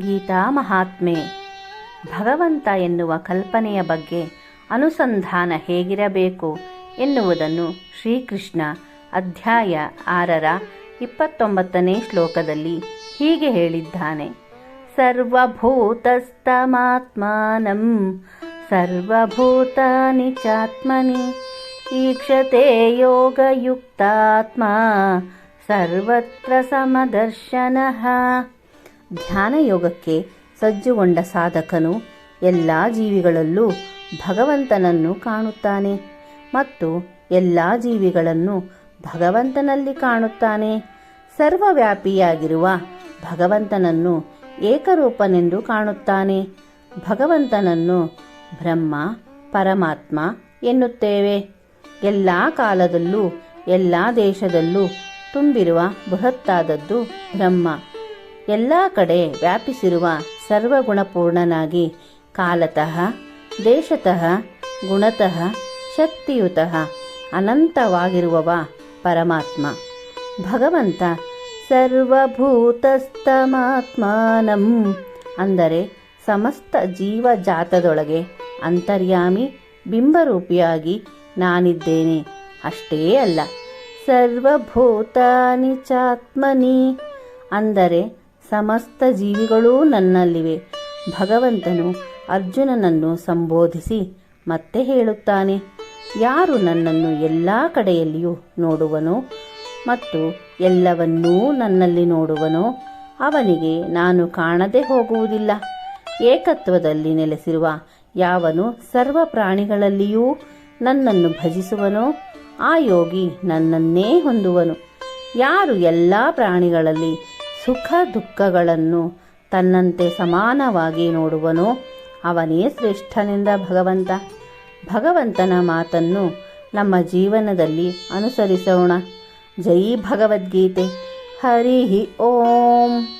ಗೀತಾ ಮಹಾತ್ಮೆ. ಭಗವಂತ ಎನ್ನುವ ಕಲ್ಪನೆಯ ಬಗ್ಗೆ ಅನುಸಂಧಾನ ಹೇಗಿರಬೇಕು ಎನ್ನುವುದನ್ನು ಶ್ರೀಕೃಷ್ಣ ಅಧ್ಯಾಯ ಆರರ ಇಪ್ಪತ್ತೊಂಬತ್ತನೇ ಶ್ಲೋಕದಲ್ಲಿ ಹೀಗೆ ಹೇಳಿದ್ದಾನೆ. ಸರ್ವಭೂತಸ್ತಮಾತ್ಮಾನಂ ಸರ್ವಭೂತಾನಿ ಚಾತ್ಮನಿ, ಈಕ್ಷತೆ ಯೋಗಯುಕ್ತಾತ್ಮ, ಸರ್ವತ್ರ ಸಮದರ್ಶನಃ. ಧ್ಯಾನ ಯೋಗಕ್ಕೆ ಸಜ್ಜುಗೊಂಡ ಸಾಧಕನು ಎಲ್ಲ ಜೀವಿಗಳಲ್ಲೂ ಭಗವಂತನನ್ನು ಕಾಣುತ್ತಾನೆ ಮತ್ತು ಎಲ್ಲ ಜೀವಿಗಳನ್ನು ಭಗವಂತನಲ್ಲಿ ಕಾಣುತ್ತಾನೆ. ಸರ್ವವ್ಯಾಪಿಯಾಗಿರುವ ಭಗವಂತನನ್ನು ಏಕರೂಪನೆಂದು ಕಾಣುತ್ತಾನೆ. ಭಗವಂತನನ್ನು ಬ್ರಹ್ಮ, ಪರಮಾತ್ಮ ಎನ್ನುತ್ತೇವೆ. ಎಲ್ಲ ಕಾಲದಲ್ಲೂ, ಎಲ್ಲ ದೇಶದಲ್ಲೂ ತುಂಬಿರುವ ಬೃಹತ್ತಾದದ್ದು ಬ್ರಹ್ಮ. ಎಲ್ಲ ಕಡೆ ವ್ಯಾಪಿಸಿರುವ ಸರ್ವಗುಣಪೂರ್ಣನಾಗಿ ಕಾಲತಃ, ದೇಶತಃ, ಗುಣತಃ, ಶಕ್ತಿಯುತಃ ಅನಂತವಾಗಿರುವವ ಪರಮಾತ್ಮ. ಭಗವಂತ ಸರ್ವಭೂತಸ್ತಮಾತ್ಮಾನಂ ಅಂದರೆ ಸಮಸ್ತ ಜೀವಜಾತದೊಳಗೆ ಅಂತರ್ಯಾಮಿ, ಬಿಂಬರೂಪಿಯಾಗಿ ನಾನಿದ್ದೇನೆ. ಅಷ್ಟೇ ಅಲ್ಲ, ಸರ್ವಭೂತಾನಿ ಚಾತ್ಮನಿ ಅಂದರೆ ಸಮಸ್ತ ಜೀವಿಗಳೂ ನನ್ನಲ್ಲಿವೆ. ಭಗವಂತನು ಅರ್ಜುನನನ್ನು ಸಂಬೋಧಿಸಿ ಮತ್ತೆ ಹೇಳುತ್ತಾನೆ, ಯಾರು ನನ್ನನ್ನು ಎಲ್ಲ ಕಡೆಯಲ್ಲಿಯೂ ನೋಡುವನೋ ಮತ್ತು ಎಲ್ಲವನ್ನೂ ನನ್ನಲ್ಲಿ ನೋಡುವನೋ ಅವನಿಗೆ ನಾನು ಕಾಣದೆ ಹೋಗುವುದಿಲ್ಲ. ಏಕತ್ವದಲ್ಲಿ ನೆಲೆಸಿರುವ ಯಾವನು ಸರ್ವ ಪ್ರಾಣಿಗಳಲ್ಲಿಯೂ ನನ್ನನ್ನು ಭಜಿಸುವನೋ, ಆ ಯೋಗಿ ನನ್ನನ್ನೇ ಹೊಂದುವನು. ಯಾರು ಎಲ್ಲ ಪ್ರಾಣಿಗಳಲ್ಲಿ ಸುಖ ದುಃಖಗಳನ್ನು ತನ್ನಂತೆ ಸಮಾನವಾಗಿ ನೋಡುವನು. ಅವನೇ ಶ್ರೇಷ್ಠನೆಂದ ಭಗವಂತ. ಭಗವಂತನ ಮಾತನ್ನು ನಮ್ಮ ಜೀವನದಲ್ಲಿ ಅನುಸರಿಸೋಣ. ಜೈ ಭಗವದ್ಗೀತೆ. ಹರಿ ಓಂ.